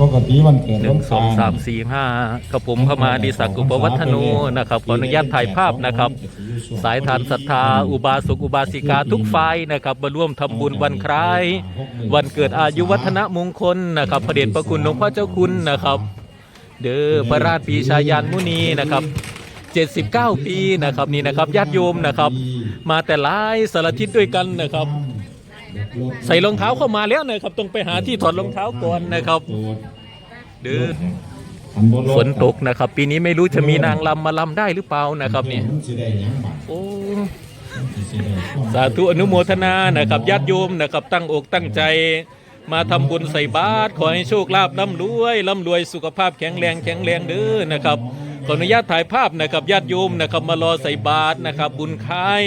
ปกติวันเกิดหนึ่งสองสามสี่ห้ากับผมเข้ามาดีศักดิ์อุปวัฒโนนะครับขออนุญาตถ่ายภาพนะครับ สายทานศรัทธา อุบาสกอุบาสิกาทุกฝ่ายนะครับมาร่วมทำบุญวันคล้าย วันเกิดอายุวัฒนมงคลนะครับพระเดชพระคุณหลวงพ่อเจ้าคุณนะครับ เด้อพระราชปีชายานมุนีนะครับ79 ปีนะครับนี่นะครับญาติโยมนะครับ มาแต่หลายสารทิศด้วยกันนะครับ ใส่รองเท้าเข้ามาแล้วนะครับต้องไปหาที่ถอดรองเท้าก่อนนะครับเด้อฝนตกนะครับ ปีนี้ไม่รู้จะมีนางลำมาลำได้หรือเปล่านะครับเนี่ยโอ้สาธุอนุโมทนานะครับญาติโยมนะครับตั้งอกตั้งใจมาทำบุญใส่บาตรขอให้โชคลาภร่ำรวยร่ำรวยสุขภาพแข็งแรงแข็งแรงเด้อนะครับ ขออนุญาตถ่ายภาพนะครับญาติโยมนะครับมารอใส่บาตรนะครับ บุญค้าย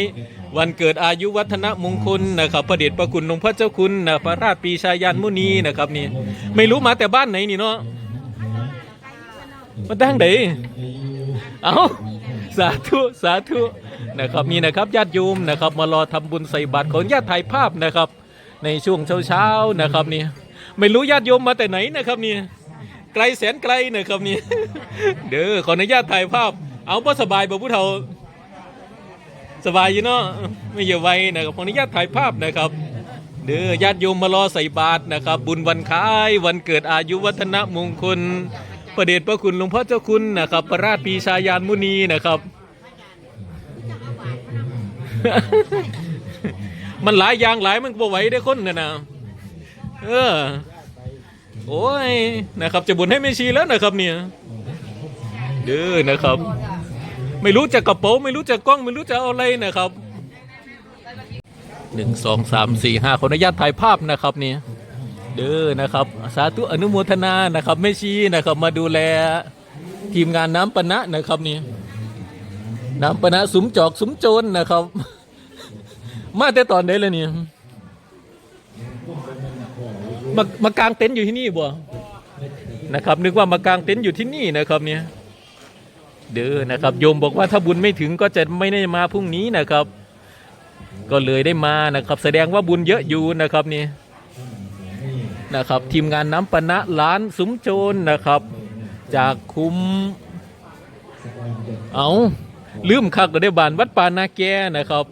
วันเกิดอายุวัฒนมงคลนะครับพระเดชพระคุณหลวงพ่อเจ้าคุณนะพระราชปีชายันมุนีนะครับนี่ไม่รู้มาแต่บ้านไหนนี่เนาะมาตั้งไหนเอาสาธุสาธุนะครับนี่นะครับญาติโยมนะครับ มารอทำบุญใส่บาตรขออนุญาตถ่ายภาพนะครับ ในช่วงเช้าๆนะครับนี่ไม่รู้ญาติโยมมาแต่ไหนนะครับนี่ ไกลแสนไกลนะครับนี่ เด้อขออนุญาตถ่ายภาพ เอาบ่สบายบ่ผู้เฒ่าสบายอยู่เนาะไม่เยาไวนะครับขออนุญาตถ่ายภาพนะครับ เด้อญาติโยมมารอใส่บาตรนะครับ บุญวันคล้ายวันเกิดอายุวัฒนมงคล ประเดชพระคุณหลวงพ่อเจ้าคุณนะครับ พระราชปีชายานมุนีนะครับมันหลายอย่างหลายมันบ่ไหวได้คนนะนะเออ โอ้ยนะครับ จะบุญให้ไม่ชีแล้วนะครับเนี่ยเด้อนะครับ ไม่รู้จะกระเป๋าไม่รู้จะกล้องไม่รู้จะเอาอะไรนะครับหนึ่งสองสามสี่ห้าขออนุญาตถ่ายภาพนะครับเนี่ยเด้อนะครับ สาธุอนุโมทนานะครับไม่ชี้นะครับ มาดูแลทีมงานน้ำปนะนะครับนี่น้ำปนะสุมจอกสุมโจรนะครับ มาแต่ตอนไหนเลยเนี่ย มามากางเต็นท์อยู่ที่นี่บ่นะครับ นึกว่ามากางเต็นท์อยู่ที่นี่นะครับเนี่ยเด้อนะครับ โยมบอกว่าถ้าบุญไม่ถึงก็จะไม่ได้มาพรุ่งนี้นะครับ ก็เลยได้มานะครับ แสดงว่าบุญเยอะอยู่นะครับนี่นะครับ ทีมงานน้ำปนะล้านสุมโจรนะครับ จากคุ้มเอาลืมคักก็ได้บานวัดปานาแกนะครับ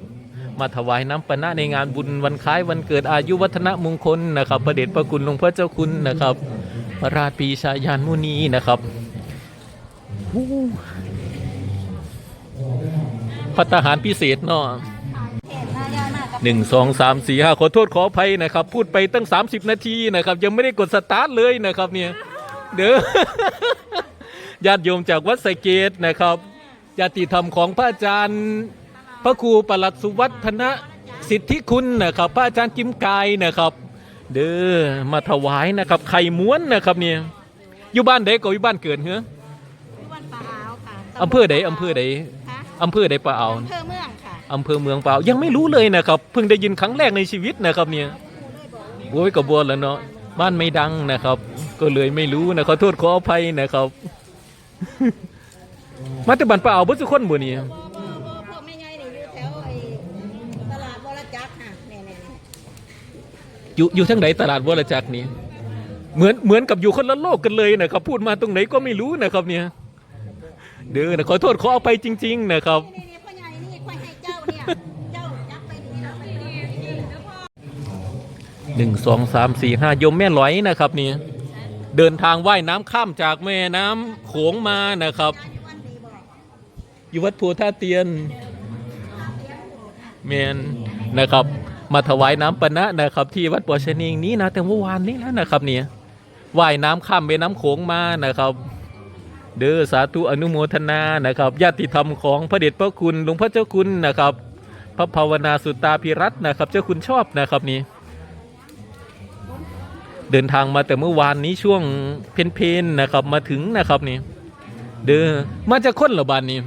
มาถวายน้ำปะนะในงานบุญวันคล้ายวันเกิดอายุวัฒนมงคลนะครับพระเดชพระคุณหลวงพ่อเจ้าคุณนะครับพระราชปีชายานมุนีนะครับพัฒหารพิเศษเนาะหนึ่งสองสามสี่ห้าขอโทษขออภัยนะครับ พูดไปตั้ง30นาทีนะครับ ยังไม่ได้กดสตาร์ทเลยนะครับเนี่ยเด้อญาติโยมจากวัดไสเกตนะครับญาติธรรมของพระอาจารย์ พระครูปลัดสุวัฒนะสิทธิคุณนะครับพระอาจารย์กิมกายนะครับ เด้อมาถวายนะครับ ไข่ม้วนนะครับเนี่ยอยู่บ้านใดก็อยู่บ้านเกิดเหรอที่วันปลาอาวค่ะอำเภอใดอำเภอใดคะอำเภอใดปะเอาอำเภอเมืองค่ะอำเภอเมืองเปล่ายังไม่รู้เลยนะครับ เพิ่งได้ยินครั้งแรกในชีวิตนะครับเนี่ยโอ้ยกระบวนแล้วเนาะบ้านไม่ดังนะครับ ก็เลยไม่รู้นะขอโทษขออภัยนะครับ มาแต่บันเปล่าเบิ่สุคนบ่นี่พวกพวกแม่ใหญ่นี่อยู่แถวไอ้ตลาดวรจักรค่ะเนี่ยเนี่ยเนี่ย อยู่อยู่ทั้งไหนตลาดวรจักรนี่เหมือนเหมือนกับอยู่คนละโลกกันเลยนะครับ พูดมาตรงไหนก็ไม่รู้นะครับเนี่ยเด้อนะขอโทษขอเอภัยจริง ๆ นะครับนี่นี่พ่อใหญ่นี่ค่อยให้เจ้าเนี่ยเจ้าจับไปนี่เราไปนี่นี่แล้วพ่อหนึ่งสองสามสี่ห้ายมแม่ลอยนะครับนี่เดินทางว่ายน้ำข้ามจากแม่น้ำโขงมานะครับ อยู่วัดภูท่าเตียนเมนนะครับ มาถวายน้ำปะนะนะครับที่วัดปัวชนิงนี้นะแต่เมื่อวานนี้แล้วนะครับเนี่ยว่ายน้ำข้ามแม่น้ำโขงมานะครับ เด้อสาธุอนุโมทนานะครับญาติธรรมของพระเดชพระคุณหลวงพ่อเจ้าคุณนะครับ พระภาวนาสุตตาพิรัตน์นะครับ เจ้าคุณชอบนะครับนี่เดินทางมาแต่เมื่อวานนี้ช่วงเพนๆนะครับมาถึงนะครับนี่เด้อมาจากคนเหระบานนี่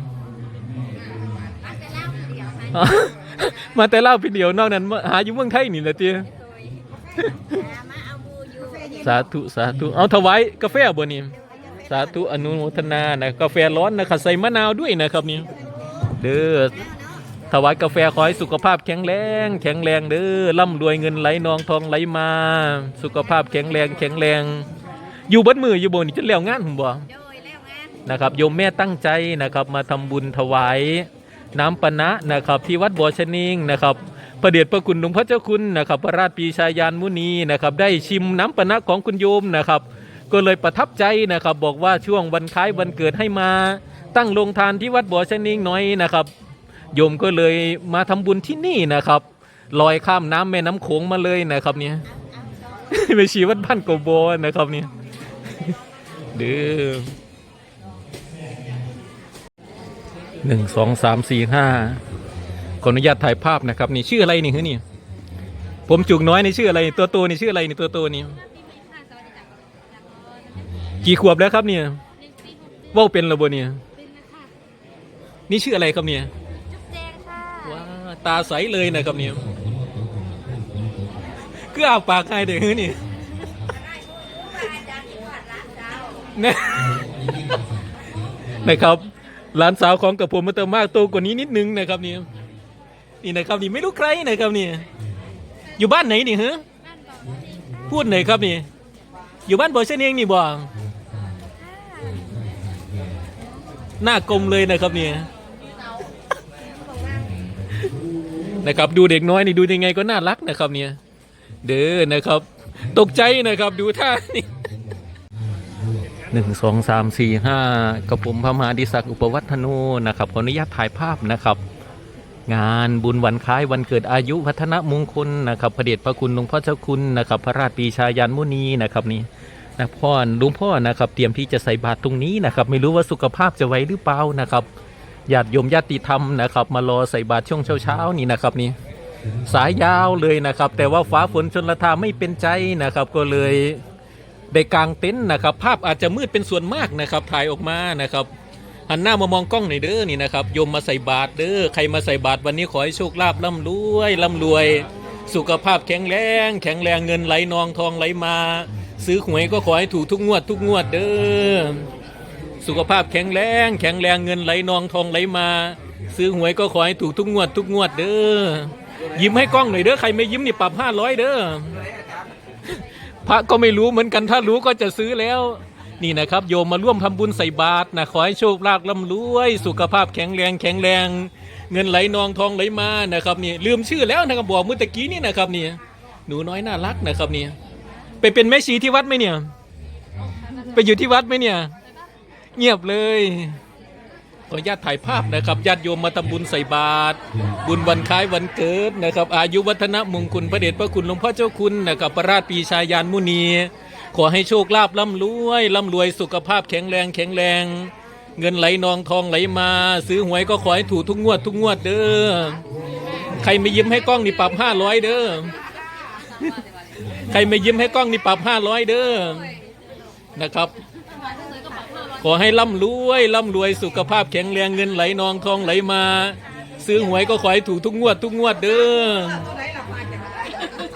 อ๋อ มาแต่เล่าพี่เดียวนอกนั้นมาหาอยู่เมืองไทยนี่แหละเตี้ยมาเอาบูอยู่สาธุสาธุเอาถวายกาแฟบ่นี่สาธุอนุโมทนานะกาแฟร้อนนะครับใส่มะนาวด้วยนะครับนี่เด้อถวายกาแฟขอให้สุขภาพแข็งแรง แข็งแรงเด้อร่ำรวยเงินไหลนองทองไหลมา สุขภาพแข็งแรง แข็งแรง อยู่เบัดมืออยู่บนนี่จนแล้วงานผมบ่โดยแล้วงานนะครับโยมแม่ตั้งใจนะครับ มาทำบุญถวาย น้ำปนะ นะครับที่วัดบ่อชนิงนะครับพระเดชพระคุณหลวงพ่อเจ้าคุณนะครับพระราชปีชายานมุนีนะครับได้ชิมน้ำปนะของคุณโยมนะครับ ก็เลยประทับใจนะครับบอกว่าช่วงวันคล้ายวันเกิดให้มา ตั้งโรงทานที่วัดบ่อชนิงหน่อยนะครับโยมก็เลยมาทำบุญที่นี่นะครับลอยข้ามน้ำแม่น้ำโขงมาเลยนะครับเนี่ยไปชีวัดบ้านโกโบนะครับเนี่ยเด้อ หนึ่งสองสามสี่ห้าขออนุญาตถ่ายภาพนะครับนี่ชื่ออะไรนี่คือนี่ ผมจุกน้อยนี่ชื่ออะไร ตัวโตนี่ชื่ออะไรนี่ตัวโตนี่กี่ขวบแล้วครับเนี่ยเว่าเป็นระบบเนี่ยเป็นนะคะนี่ชื่ออะไรครับเนี่ยจุ๊บแจงค่ะว้าตาใสเลยนะครับเนี่ยก็อาปากให้เด็กนี่นะนะครับ หลานสาวของกับผมมาเติมมากโตกว่านี้นิดนึงนะครับเนี่ยนี่นะครับนี่ไม่รู้ใครนะครับเนี่ยอยู่บ้านไหนนี่ฮะบ้านบอพูดไหนครับนี่ อยู่บ้านบ่อเชนเองนี่บ่หน้ากลมเลยนะครับเนี่ยนะครับดูเด็กน้อยนี่ดูยังไงก็น่ารักนะครับเนี่ยเด้อนะครับ ตกใจนะครับดูท่านี่ หนึ่งสองสามสี่ห้ากระผมพระมหาดิศักดิ์อุปวัฒโนนะครับขออนุญาตถ่ายภาพนะครับ งานบุญวันคล้ายวันเกิดอายุพัฒนมงคลนะครับพระเดชพระคุณหลวงพ่อเจ้าคุณนะครับพระราชปีชายานมุนีนะครับนี่นะพ่อหลุงพ่อนะครับเตรียมที่จะใส่บาตรตรงนี้นะครับ ไม่รู้ว่าสุขภาพจะไหวหรือเปล่านะครับญาติโยมญาติธรรมนะครับ มารอใส่บาตรช่วงเช้าๆนี่นะครับนี่สายยาวเลยนะครับ แต่ว่าฟ้าฝนชนละทาไม่เป็นใจนะครับ ก็เลย ได้กางเต็นท์นะครับ ภาพอาจจะมืดเป็นส่วนมากนะครับ ถ่ายออกมานะครับหันหน้ามามองกล้องหน่อยเด้อนี่นะครับโยมมาใส่บาตรเด้อใครมาใส่บาตรวันนี้ขอให้โชคลาภร่ำรวยร่ำรวย สุขภาพแข็งแรง แข็งแรงเงินไหลนองทองไหลมา ซื้อหวยก็ขอให้ถูกทุกงวดทุกงวดเด้อสุขภาพแข็งแรง แข็งแรงเงินไหลนองทองไหลมา ซื้อหวยก็ขอให้ถูกทุกงวดทุกงวดเด้อยิ้มให้กล้องหน่อยเด้อใครไม่ยิ้มนี่ปรับห้าร้อยเด้อ พระก็ไม่รู้เหมือนกันถ้ารู้ก็จะซื้อแล้ว นี่นะครับ โยมมาร่วมทำบุญใส่บาตรนะขอให้โชคลาภร่ำรวย สุขภาพแข็งแรงแข็งแรง เงินไหลนองทองไหลมานะครับนี่ลืมชื่อแล้วนะครับบอกเมื่อตะกี้นี่นะครับนี่หนูน้อยน่ารักนะครับนี่ไปเป็นแม่ชีที่วัดไหมเนี่ย ไปอยู่ที่วัดไหมเนี่ย เงียบเลย ขออนุญาตถ่ายภาพนะครับญาติโยมมาทำบุญใส่บาตรบุญวันคล้ายวันเกิดนะครับ อายุวัฒนมงคลพระเดชพระคุณหลวงพ่อเจ้าคุณนะครับพระราชปีชายานมุนี ขอให้โชคลาภร่ำรวยร่ำรวยสุขภาพแข็งแรงแข็งแรง เงินไหลนองทองไหลมา ซื้อหวยก็ขอให้ถูกทุกงวดทุกงวดเด้อใครไม่ยิ้มให้กล้องนี่ปรับห้าร้อยเด้อใครไม่ยิ้มให้กล้องนี่ปรับห้าร้อยเด้อนะครับ ขอให้ร่ำรวยร่ำรวยสุขภาพแข็งแรงเงินไหลนองทองไหลมา ซื้อหวยก็ขอให้ถูกทุกงวดทุกงวดเด้อ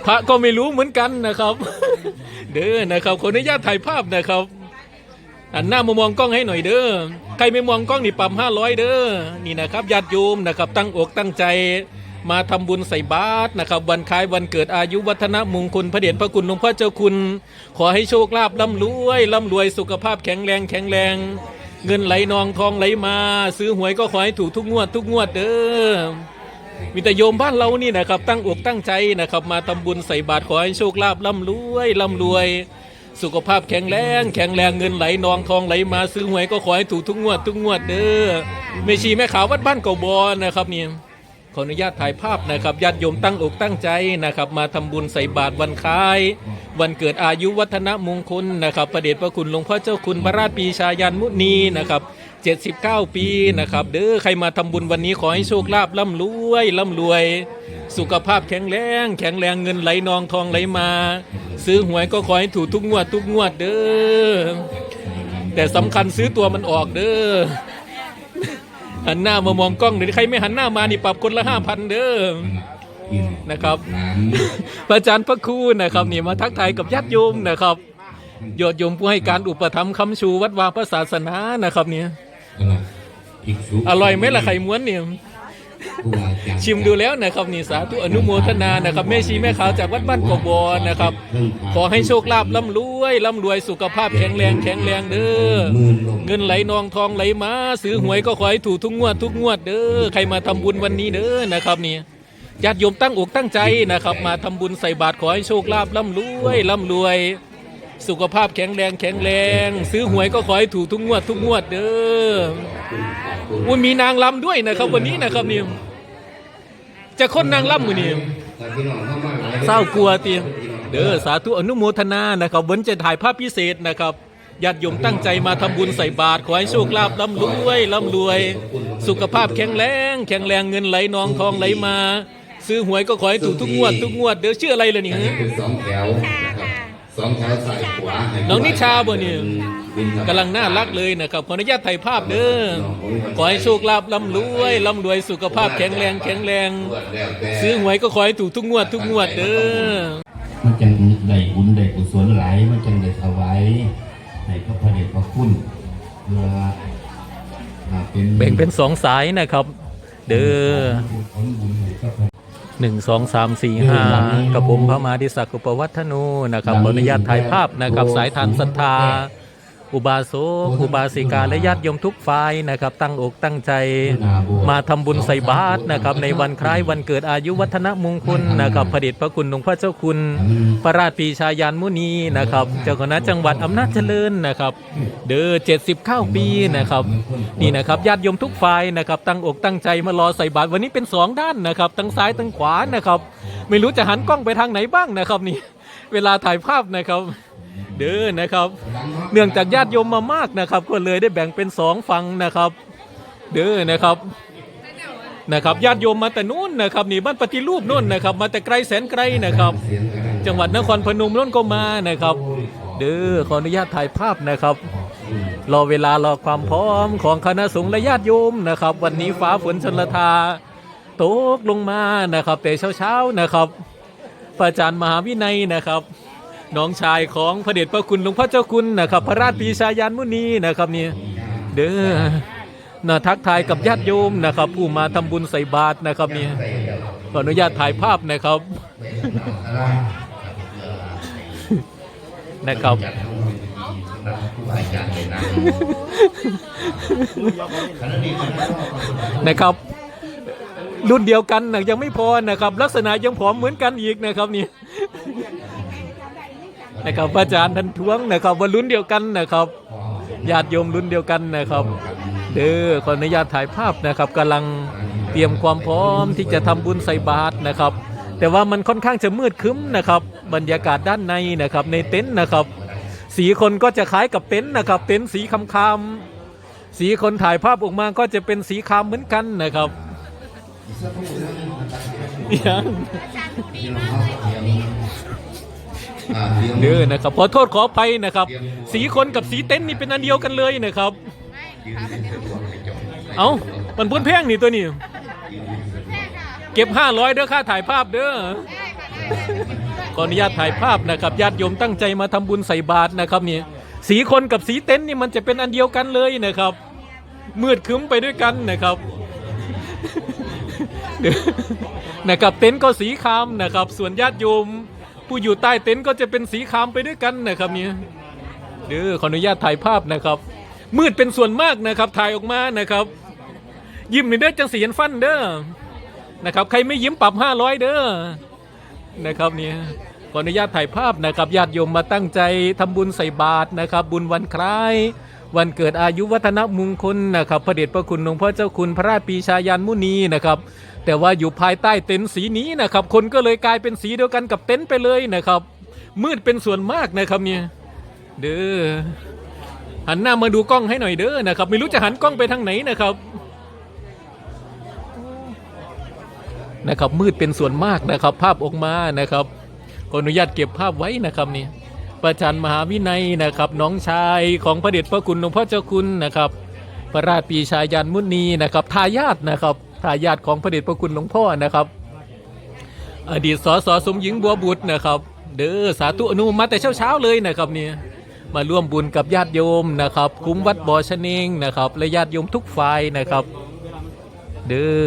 พระก็ไม่รู้เหมือนกันนะครับ เด้อนะครับขออนุญาตถ่ายภาพนะครับอันหน้ามามองกล้องให้หน่อยเด้อใครไม่มองกล้องนี่ปรับห้าร้อยเด้อนี่นะครับญาติโยมนะครับตั้งอกตั้งใจ มาทำบุญใส่บาตรนะครับ วันคล้ายวันเกิดอายุวัฒนมงคลพระเดชพระคุณหลวงพ่อเจ้าคุณ ขอให้โชคลาภร่ำรวยร่ำรวยสุขภาพแข็งแรงแข็งแรง เงินไหลนองทองไหลมา ซื้อหวยก็ขอให้ถูกทุกงวดทุกงวดเด้อมีแต่โยมบ้านเรานี่นะครับ ตั้งอกตั้งใจนะครับ มาทำบุญใส่บาตรขอให้โชคลาภร่ำรวยร่ำรวย สุขภาพแข็งแรงแข็งแรงเงินไหลนองทองไหลมาซื้อหวยก็ขอให้ถูกทุกงวดทุกงวดเด้อเมชีแม่ขาววัดบ้านเก่าบอนะครับเนี่ย ขออนุญาตถ่ายภาพนะครับญาติโยมตั้งอกตั้งใจนะครับ มาทำบุญใส่บาตรวันคล้าย วันเกิดอายุวัฒนมงคลนะครับ ประเดชพระคุณหลวงพ่อเจ้าคุณพระราชปีชายันมุนีนะครับ 79 ปีนะครับเด้อใครมาทำบุญวันนี้ขอให้โชคลาภร่ำรวยร่ำรวย สุขภาพแข็งแรง แข็งแรงเงินไหลนองทองไหลมา ซื้อหวยก็ขอให้ถูกทุกงวดทุกงวดเด้อแต่สำคัญซื้อตัวมันออกเด้อ หันหน้ามามองกล้องหรือใครไม่หันหน้ามานี่ปรับคนละห้าพันเด้อนะครับพระอาจารย์พระครูนะครับนี่มาทักทายกับญาติโยมนะครับยอดโยมผู้ให้การอุปถัมภ์คำชูวัดวาพระศาสนานะครับเนี่ยอร่อยไหมล่ะไข่ม้วนเนี่ย ครูบาอาจารย์ชิมดูแล้วนะครับนี่สาธุอนุโมทนานะครับแม่ชีแม่ขาวจากวัดบ้านกบอนะครับ ขอให้โชคลาภร่ำรวยร่ำรวยสุขภาพแข็งแรงแข็งแรงเด้อหมื่นลงเงินไหลนองทองไหลมาซื้อหวยก็ขอให้ถูกทุกงวดทุกงวดเด้อใครมาทำบุญวันนี้เด้อนะครับนี่ญาติโยมตั้งอกตั้งใจนะครับ มาทำบุญใส่บาตรขอให้โชคลาภร่ำรวยร่ำรวย สุขภาพแข็งแรงแข็งแรง ซื้อหวยก็ขอให้ถูกทุกงวดทุกงวดเด้ออุ้ยมีนางลำด้วยนะครับวันนี้นะครับนี่จะคนนางลำมือนี่เข้ามเศร้ากลัวเตียเด้อสาธุอนุโมทนานะครับวันจะถ่ายภาพพิเศษนะครับญาติโยมตั้งใจมาทำบุญใส่บาตรขอให้โชคลาภร่ำรวยร่ำรวย สุขภาพแข็งแรงแข็งแรงเงินไหลนองทองไหลมา ซื้อหวยก็ขอให้ถูกทุกงวดทุกงวดเด้อชื่ออะไรล่ะนี่ฮะ สองแถวนะครับสองแถวซ้ายขวาให้น้องนิชาบ่เนี่ยบิณฑบาตกำลังน่ารักเลยนะครับขออนุญาตถ่ายภาพเด้อขอให้โชคลาภร่ำรวยร่ำรวยสุขภาพแข็งแรงแข็งแรงแล้วแต่ซื้อหวยก็ขอให้ถูกทุกงวดทุกงวดเด้อมันจังได้บุญได้กุศลหลายมันจังได้ถวายให้พระพระเดชพระคุณเพื่ออ่าเป็นแบ่งเป็นสองสายนะครับ เด้อผลบุญให้กับพระหนึ่งสองสามสี่ห้ากับผมพระมหาดิศักดิ์อุปวัฒนูนะครับขออนุญาตถ่ายภาพนะครับสายทานศรัทธา อุบาสกอุบาสิกาและญาติโยมทุกฝ่ายนะครับ ตั้งอกตั้งใจมาทำบุญใส่บาตรนะครับ ในวันคล้ายวันเกิดอายุวัฒนมงคลนะครับพระเดชพระคุณหลวงพ่อเจ้าคุณ พระราชปีชายานมุนีนะครับ เจ้าคณะจังหวัดอำนาจเจริญนะครับ เด้อ79ปีนะครับนี่นะครับญาติโยมทุกฝ่ายนะครับ ตั้งอกตั้งใจมารอใส่บาตรวันนี้เป็นสองด้านนะครับทั้งซ้ายทั้งขวานะครับ ไม่รู้จะหันกล้องไปทางไหนบ้างนะครับนี่เวลาถ่ายภาพนะครับ เด้อนะครับ เนื่องจากญาติโยมมามากนะครับ ก็เลยได้แบ่งเป็นสองฝั่งนะครับ เด้อนะครับนะครับญาติโยมมาแต่นู้นนะครับนี่บ้านปฏิรูปนู่นนะครับ มาแต่ไกลแสนไกลนะครับ จังหวัดนครพนมนู่นก็มานะครับ เด้อขออนุญาตถ่ายภาพนะครับ รอเวลารอความพร้อมของคณะสงฆ์และญาติโยมนะครับ วันนี้ฟ้าฝนชนละทาตกลงมานะครับแต่เช้าๆนะครับพระอาจารย์มหาวินัยนะครับ น้องชายของพระเดชพระคุณหลวงพ่อเจ้าคุณนะครับ พระราชปีชายานมุนีนะครับเนี่ยเด้อนะทักทายกับญาติโยมนะครับ ผู้มาทำบุญใส่บาตรนะครับเนี่ยขออนุญาตถ่ายภาพนะครับนะครับนะครับรุ่นเดียวกันนะยังไม่พอนะครับ ลักษณะยังผอมเหมือนกันอีกนะครับนี่ นะครับพระอาจารย์ท่านท้วงนะครับว่ารุ่นเดียวกันนะครับญาติโยมรุ่นเดียวกันนะครับ เด้อขออนุญาตถ่ายภาพนะครับกำลังเตรียมความพร้อมที่จะทำบุญใส่บาตรนะครับ แต่ว่ามันค่อนข้างจะมืดครึ้มนะครับ บรรยากาศด้านในนะครับในเต็นท์นะครับ สีคนก็จะคล้ายกับเต็นท์นะครับ เต็นท์สีคำคำๆสีคนถ่ายภาพออกมาก็จะเป็นสีคามเหมือนกันนะครับยัง เด้อนะครับขอโทษขออภัยนะครับ สีคนกับสีเต็นท์นี่เป็นอันเดียวกันเลยนะครับ เอามันพ้นแพงนี่ตัวนี้ เก็บ 500 เด้อค่าถ่ายภาพเด้อขออนุญาตถ่ายภาพนะครับญาติโยมตั้งใจมาทำบุญใส่บาตรนะครับนี่สีคนกับสีเต็นท์นี่มันจะเป็นอันเดียวกันเลยนะครับ มืดครึ้มไปด้วยกันนะครับเด้อนะครับเต็นท์ก็สีครามนะครับ ส่วนญาติโยม ผู้อยู่ใต้เต็นท์ก็จะเป็นสีครามไปด้วยกันนะครับเนี่ยเด้อขออนุญาตถ่ายภาพนะครับ มืดเป็นส่วนมากนะครับถ่ายออกมานะครับ ยิ้มในเด้อจังสีเห็นฟันเด้อนะครับใครไม่ยิ้มปรับ500เด้อนะครับเนี่ยขออนุญาตถ่ายภาพนะครับญาติโยมมาตั้งใจทำบุญใส่บาตรนะครับ บุญวันคล้าย วันเกิดอายุวัฒนมงคลนะครับพระเดชพระคุณหลวงพ่อเจ้าคุณพระราชปีชายานมุนีนะครับ แต่ว่าอยู่ภายใต้เต็นท์สีนี้นะครับคนก็เลยกลายเป็นสีเดียวกันกับเต็นท์ไปเลยนะครับ มืดเป็นส่วนมากนะครับเนี่ยเด้อหันหน้ามาดูกล้องให้หน่อยเด้อนะครับ ไม่รู้จะหันกล้องไปทางไหนนะครับนะครับ มืดเป็นส่วนมากนะครับ ภาพออกมานะครับขออนุญาตเก็บภาพไว้นะครับนี่ประจันมหาวินัยนะครับ น้องชายของพระเดชพระคุณหลวงพ่อเจ้าคุณนะครับ พระราชปีชายานมุนีนะครับทายาทนะครับ ทายาทของพระเดชพระคุณหลวงพ่อนะครับ อดีตสสสมหญิงบัวบุตรนะครับ เด้อสาธุอนุมาแต่เช้าๆเลยนะครับเนี่ยมาร่วมบุญกับญาติโยมนะครับ คุ้มวัดบ่อชะเนงนะครับ และญาติโยมทุกฝ่ายนะครับ เด้อ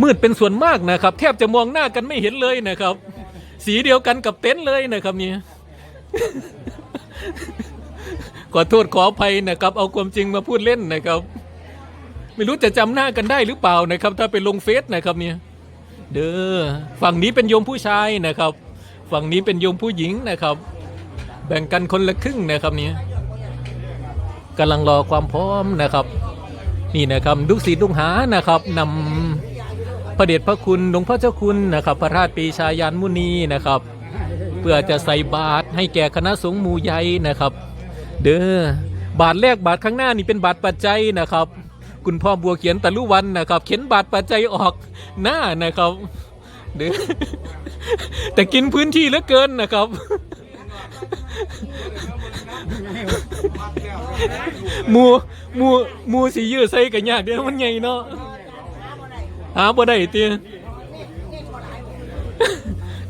มืดเป็นส่วนมากนะครับ แทบจะมองหน้ากันไม่เห็นเลยนะครับ สีเดียวกันกับเต็นท์เลยนะครับเนี่ยขอโทษขออภัยนะครับ เอาความจริงมาพูดเล่นนะครับ ไม่รู้จะจำหน้ากันได้หรือเปล่านะครับ ถ้าไปลงเฟซนะครับเนี่ยเด้อฝั่งนี้เป็นโยมผู้ชายนะครับ ฝั่งนี้เป็นโยมผู้หญิงนะครับ แบ่งกันคนละครึ่งนะครับเนี่ยกำลังรอความพร้อมนะครับ นี่นะครับลูกศิษย์ลูกหานะครับนำพระเดชพระคุณหลวงพ่อเจ้าคุณนะครับ พระราชปีชายานมุนีนะครับ เพื่อจะใส่บาตรให้แก่คณะสงฆ์มูใหญ่นะครับ เด้อบาทแรกบาทข้างหน้านี่เป็นบาทปัจจัยนะครับ คุณพ่อบัวเขียนตะลุวันนะครับ เขียนบาทปัจจัยออกหน้านะครับเด้อแต่กินพื้นที่เหลือเกินนะครับ มูมูมูสียืดใส่กันยากเดี๋ยวมันใหญ่เนาะหาบ่ได้เตีย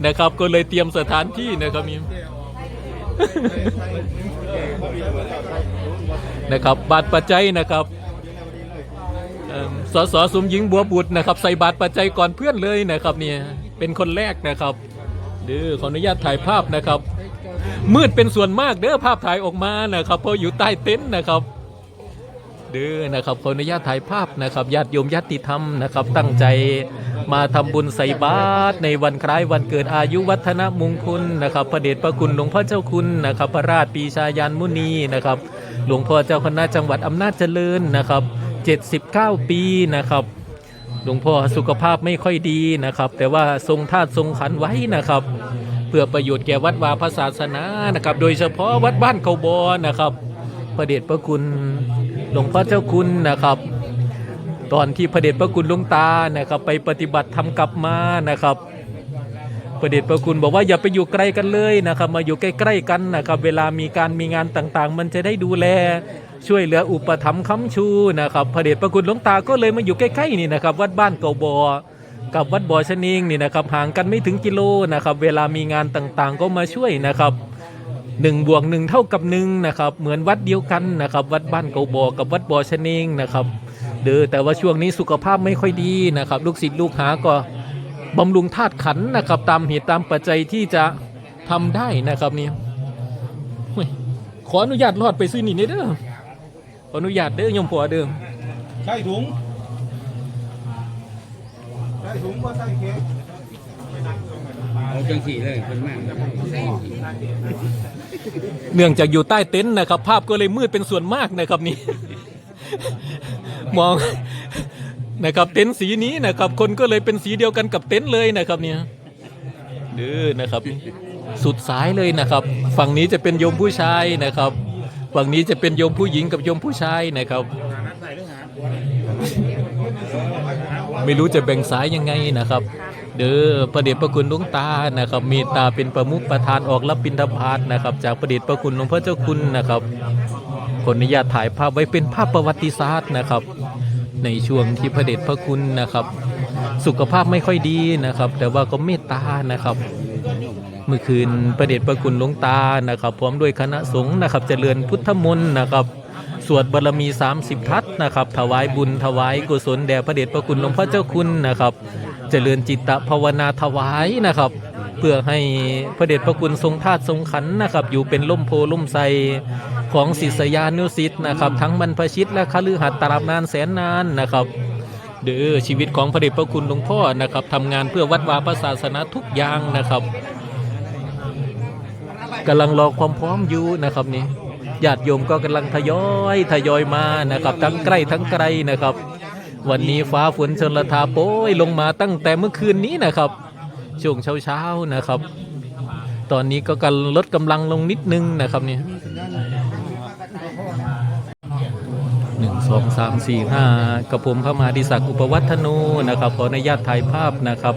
นะครับก็เลยเตรียมสถานที่นะครับมีนะครับบาทปัจจัยนะครับ สสสมหญิงบัวบุตรนะครับใส่บาทปัจจัยก่อนเพื่อนเลยนะครับเนี่ยเป็นคนแรกนะครับเด้อขออนุญาตถ่ายภาพนะครับ มืดเป็นส่วนมากเด้อภาพถ่ายออกมานะครับเพราะอยู่ใต้เต็นท์นะครับเด้อนะครับขออนุญาตถ่ายภาพนะครับญาติโยมญาติธรรมนะครับ ตั้งใจมาทำบุญใส่บาตรในวันคล้ายวันเกิดอายุวัฒนมงคลนะครับ พระเดชพระคุณหลวงพ่อเจ้าคุณนะครับ พระราชปีชายานมุนีนะครับ หลวงพ่อเจ้าคณะจังหวัดอำนาจเจริญนะครับ 79 ปีนะครับหลวงพ่อสุขภาพไม่ค่อยดีนะครับ แต่ว่าทรงธาตุทรงขันไว้นะครับ เพื่อประโยชน์แก่วัดวาพระศาสนานะครับ โดยเฉพาะวัดบ้านเขาบอนะครับพระเดชพระคุณหลวงพ่อเจ้าคุณนะครับ ตอนที่พระเดชพระคุณหลวงตานะครับ ไปปฏิบัติธรรมกลับมานะครับพระเดชพระคุณบอกว่าอย่าไปอยู่ไกลกันเลยนะครับ มาอยู่ใกล้ ๆ กันนะครับ เวลามีการมีงานต่างๆ มันจะได้ดูแล ช่วยเหลืออุปถัมภ์ค้ำชูนะครับพระเดชพระคุณหลวงตาก็เลยมาอยู่ใกล้ๆนี่นะครับ วัดบ้านเกาบอกับวัดบ่อชะนิงนี่นะครับห่างกันไม่ถึงกิโลนะครับ เวลามีงานต่างๆ ก็มาช่วยนะครับหนึ่งบวกหนึ่งเท่ากับหนึ่งนะครับเหมือนวัดเดียวกันนะครับ วัดบ้านเกาบอกับวัดบ่อชะนิงนะครับเด้อแต่ว่าช่วงนี้สุขภาพไม่ค่อยดีนะครับ ลูกศิษย์ลูกหาก็บำรุงธาตุขันนะครับ ตามเหตุตามปัจจัยที่จะทำได้นะครับนี่ยขออนุญาตรอดไปซื้อนี่เด้อ ขออนุญาตเด้อยมผัวเดิมใช่ถุง ใช่ถุงก็ใส่เค้กเอาจังสีเลยคนมากเนื่องจากอยู่ใต้เต็นท์นะครับ ภาพก็เลยมืดเป็นส่วนมากนะครับนี่ มองนะครับเต็นท์สีนี้นะครับ คนก็เลยเป็นสีเดียวกันกับเต็นท์เลยนะครับเนี่ยเด้อนะครับ สุดสายเลยนะครับ ฝั่งนี้จะเป็นโยมผู้ชายนะครับ ฝั่งนี้จะเป็นโยมผู้หญิงกับโยมผู้ชายนะครับ ไม่รู้จะแบ่งสายยังไงนะครับ เด้อประเดชพระคุณหลวงตานะครับเมตตาเป็นประมุขประธานออกรับบิณฑบาตนะครับ จากประเดชพระคุณหลวงพ่อเจ้าคุณนะครับขออนุญาตถ่ายภาพไว้เป็นภาพประวัติศาสตร์นะครับ ในช่วงที่พระเดชพระคุณนะครับ สุขภาพไม่ค่อยดีนะครับ แต่ว่าก็เมตตานะครับ เมื่อคืนประเดชพระคุณหลวงตานะครับพร้อมด้วยคณะสงฆ์นะครับเจริญพุทธมนต์นะครับสวดบารมี 30 ทัศนะครับถวายบุญถวายกุศลแด่พระเดชพระคุณหลวงพ่อเจ้าคุณนะครับเจริญจิตตภาวนาถวายนะครับเพื่อให้พระเดชพระคุณทรงธาตุทรงขันนะครับอยู่เป็นล่มโพล่มไทรของศิษยานุศิษย์นะครับทั้งบรรพชิตและคฤหัสถ์ตราบนานแสนนานนะครับเด้อชีวิตของพระเดชพระคุณหลวงพ่อนะครับทำงานเพื่อวัดวาพระศาสนาทุกอย่างนะครับ กำลังรอความพร้อมอยู่นะครับนี่ญาติโยมก็กำลังทยอยทยอยมานะครับ ทั้งใกล้ทั้งไกลนะครับ วันนี้ฟ้าฝนชนละทาโป้ยลงมาตั้งแต่เมื่อคืนนี้นะครับช่วงเช้าๆนะครับ ตอนนี้ก็กันลดกำลังลงนิดนึงนะครับนี่หนึ่งสองสามสี่ห้ากระผมพระมหาดิศักดิ์อุปวัฒโนนะครับขออนุญาตถ่ายภาพนะครับ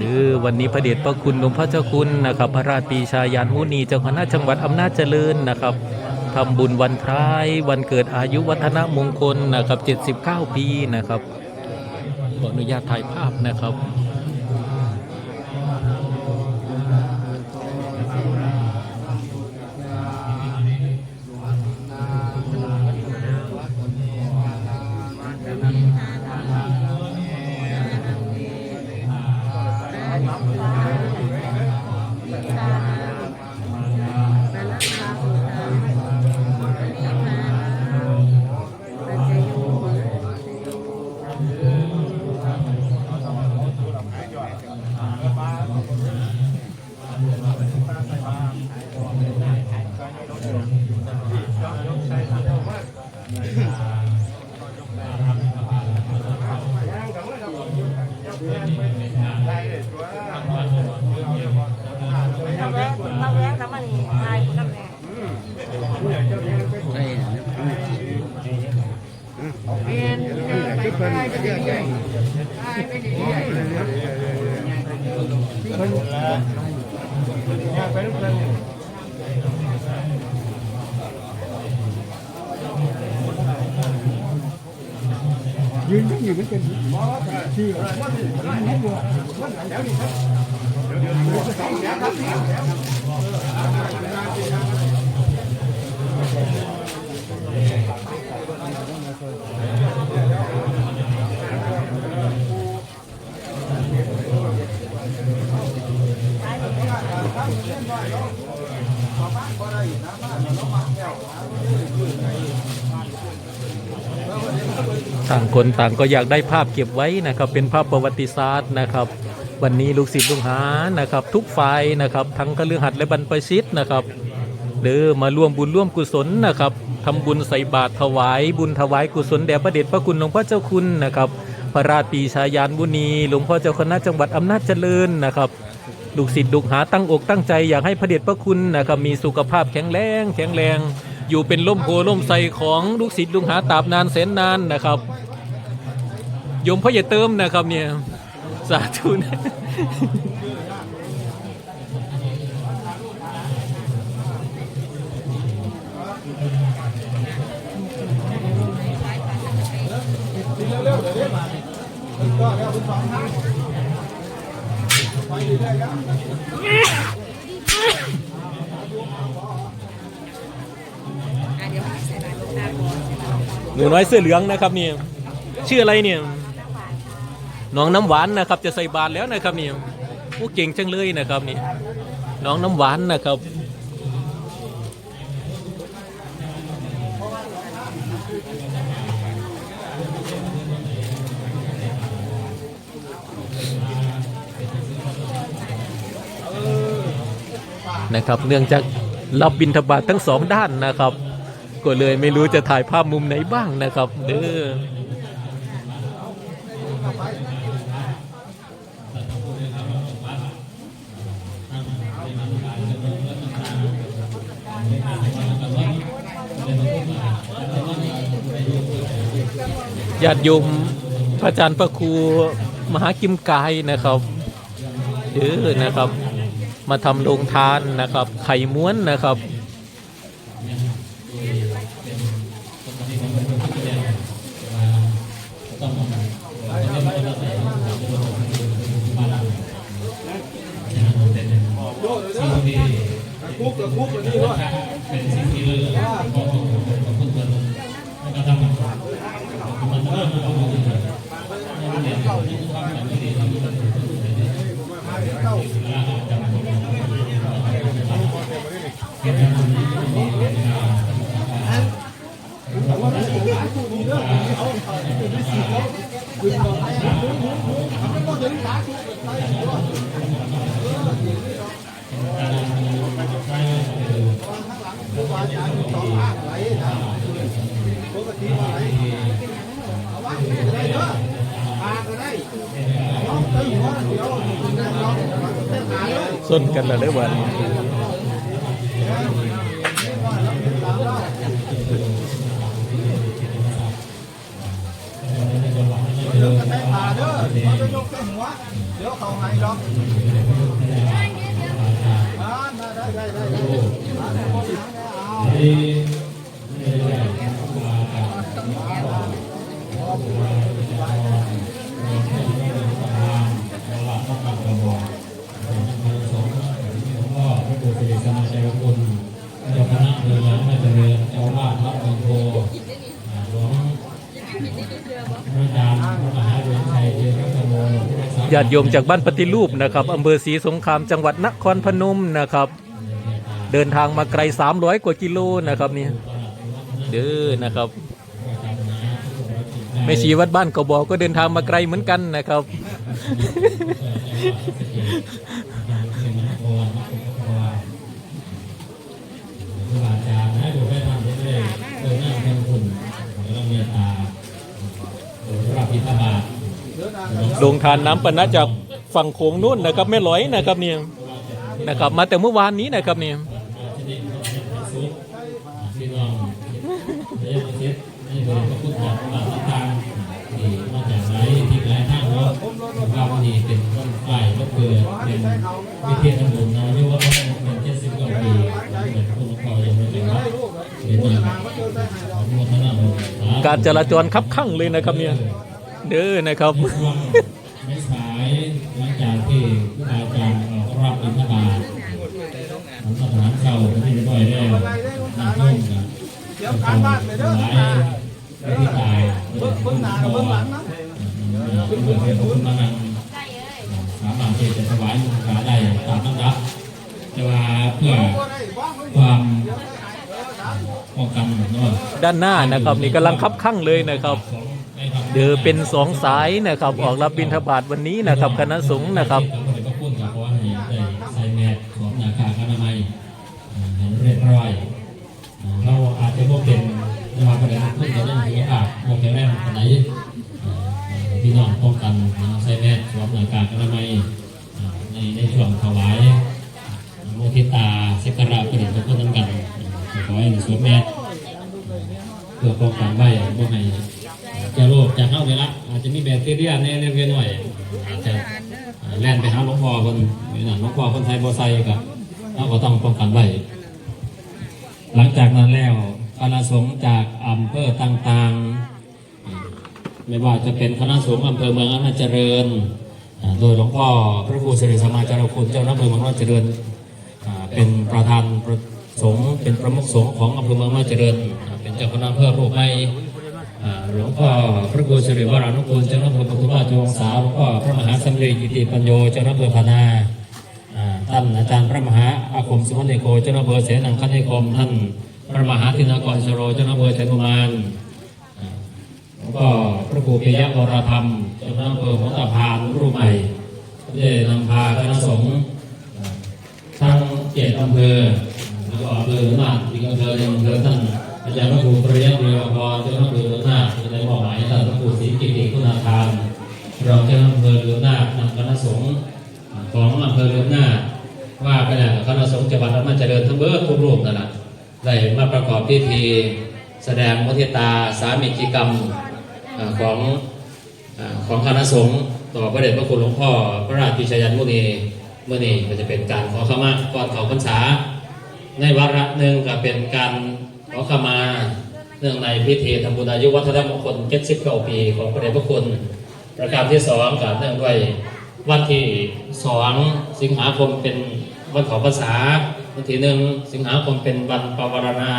หรือวันนี้พระเดชพระคุณหลวงพ่อเจ้าคุณนะครับ พระราชปีชายานมุนีเจ้าคณะจังหวัดอำนาจเจริญนะครับทำบุญวันคล้ายวันเกิดอายุวัฒนมงคลนะครับ 79 ปีนะครับขออนุญาตถ่ายภาพนะครับ พิ่นเพิ่นย่างไปลูกเพิ่นยืนก็อยู่ไม่เป็นที่ ต่างคนต่างก็อยากได้ภาพเก็บไว้นะครับ เป็นภาพประวัติศาสตร์นะครับ วันนี้ลูกศิษย์ลูกหานะครับ ทุกฝ่ายนะครับ ทั้งคฤหัสถ์และบรรพชิตนะครับเด้อมาร่วมบุญร่วมกุศลนะครับทำบุญใส่บาตรถวาย บุญถวายกุศลแด่พระเดชพระคุณหลวงพ่อเจ้าคุณนะครับ พระราชปีชายานบุนีหลวงพ่อเจ้าคณะจังหวัดอำนาจเจริญนะครับลูกศิษย์ลูกหาตั้งอกตั้งใจอยากให้พระเดชพระคุณนะครับมีสุขภาพแข็งแรงแข็งแรง อยู่เป็นล่มโพล่มไทรของลูกศิษย์ลูกหาตราบนานแสนนานนะครับยมพ่ออย่าเติมนะครับเนี่ยสาธุนะ อะเดี๋ยวใหนูน้อยเสื้อเหลืองนะครับเนี่ยชื่ออะไรเนี่ยน้องน้ำหวานนะครับ จะใส่บาตรแล้วนะครับเนี่ยโอ้เก่งจังเลยนะครับนี่น้องน้ำหวานนะครับนะครับ เนื่องจากรับบินทบาททั้งสองด้านนะครับ ก็เลยไม่รู้จะถ่ายภาพมุมไหนบ้างนะครับเด้อญาติโยมพระอาจารย์พระครูมหากิมกายนะครับเด้อนะครับ มาทำโรงทานนะครับ ไข่ม้วนนะครับ คุกกับคุกกับนี่ด้วยส้นกันแล้วได้วันเรื่องกันได้ผ่าเด้อเขาจะยกเส้นหัวเดี๋ยวเขาให้หรอกอ่าได้ได้ได้ได้ก็พระครูสิริสมาชัยคุณเจ้าคณะเมืองน่าจะเรียนเจ้าวาดวัดบางโพอ่าหลวงพระอาจารย์พระมหาเวรชัยเทียนรั ตโมผู้รักษา ญาติโยมจากบ้านปฏิรูปนะครับอำเภอศรีสงครามจังหวัดนครพนมนะครับ เดินทางมาไกล 300 กว่ากิโลนะครับนี่เด้อนะครับ แม่ชีวัดบ้านกบอกก็เดินทางมาไกลเหมือนกันนะครับ ลงทานน้ำปนะจากฝั่งโขงนู่นนะครับแม่ลอยนะครับเนี่ยนะครับมาแต่เมื่อวานนี้นะครับเนี่ยพี่น้องเรียกมาเช็ดให้บริโภคพุทธศาสนา ว่าวันนี้เป็นต้นฝ่ายก็เกิดเป็นวิเทศน้ำบุญนะยุว่าเขาเป็นเจ็ดสิบกว่าปีเป็นผู้ปกครองยังไม่ถึงว่าเป็นอย่างขอโทษนะผมการจราจรคับข้างเลยนะครับเนี่ยเด้อนะครับไม่สายหลังจากที่ผู้อาจารย์รับอินทบาทของสถานเก่าที่เรียบร้อยแล้วนำร่วมกันเดี๋ยวการบ้านเลยเด้อหลายที่ตายเบิ่งเบิ่งหน้ากับเบิ่งหลังนะเพื่างสามารถที่จะถวายมุขกาได้ตามลำดับแต่ว่าเพื่อความป้องกันเนาะด้านหน้านะครับนี่กำลังคับข้างเลยนะครับ เดือเป็นสองสายนะครับ ออกรับบิณฑบาตวันนี้นะครับคณะสงฆ์นะครับขอบพระคุณครับเราะว่าให้ใส่แมสสวมหน้ากากอนามัยอ่าให้เรียบร้อยอ่าเราอาจจะบ่เป็นแต่ว่าประเด็นคุณจะต้องถือว่าบ่แข็งแรงปานใดอ่าพี่น้องป้องกันนะ หน้ากากอนามัยในในช่วงถวายโมทิตาเสกการะประเด็นพระคุณนั้นกันขอให้สวมแมสเพื่อป้องกันไว้บ่ให้จะโรคจะเข้าไปละอาจจะมีแบคทีเรียแน่ๆเวียนหน่อยอาจจะแล่นไปหาหลวงพ่อคนนี่นะหลวงพ่อคนไทยบไซกับเราก็ต้องป้องกันไว้หลังจากนั้นแล้วคณะสงฆ์จากอำเภอต่างๆ ไม่ว่าจะเป็นคณะสงฆ์อำเภอเมืองอำนาจเจริญ โดยหลวงพ่อพระครูสิริสมาจารคุณเจ้าหน้าอำเภอเมืองอำนาจเจริญอ่าเป็นประธานประสงฆ์เป็นประมุขสงฆ์ของอำเภอเมืองอำนาจเจริญอ่าเป็นเจ้าคณะอำเภอรูปใหม่หลวงพ่อพระครูสิริวรานุกูลเจ้าหน้าที่ปทุมราชวงศาวหลวงพ่อพระมหาสมเด็จกิติปัญโยเจ้าหน้าที่พานาท่านอาจารย์พระมหาอาคมสุวรรณโกเจ้าหน้าที่เสนังคณิคมท่านพระมหาธินากรสโรเจ้าหน้าที่ชัยกุมารอ่าหลวงพ่อพระครูปิยวรธรรมเจ้าหน้าที่ของตาพาน ได้นำพาคณะสงฆ์ทั้งเจ็ดอำเภอแล้วก็อำเภอหน้าอีกอำเภอหนึ่งอำเภอท่านอาจารย์พระครูปริยัติเรียวพรเจ้าหน้าที่เรือหน้าจะได้มอบหมายท่านพระครูศรีกิติคุณาคารรองเจ้าหน้าที่เรืองหน้านำคณะสงฆ์ของอำเภอเรืองหน้าว่าไปแล้วคณะสงฆ์จังหวัดอำนาจเจริญทั้งเบิดทุกรูปนั่นแหละได้มาประกอบพิธีแสดงมุทิตาสามีจิกรรมของของคณะสงฆ์ ต่อพระเดชพระคุณหลวงพ่อพระราชปิชยันมุนีเมื่อนี้ก็จะเป็นการขอขมาก่อนเขาพรรษา ในวาระหนึ่งก็เป็นการขอขมาเนื่องในพิธีทำบุญอายุวัฒนมงคล79ปี ของพระเดชพระคุณ ประการที่สองก็เนื่องด้วยวันที่สองสิงหาคมเป็นวันขอพรรษาวันที่หนึ่งสิงหาคมเป็นวันปวารณา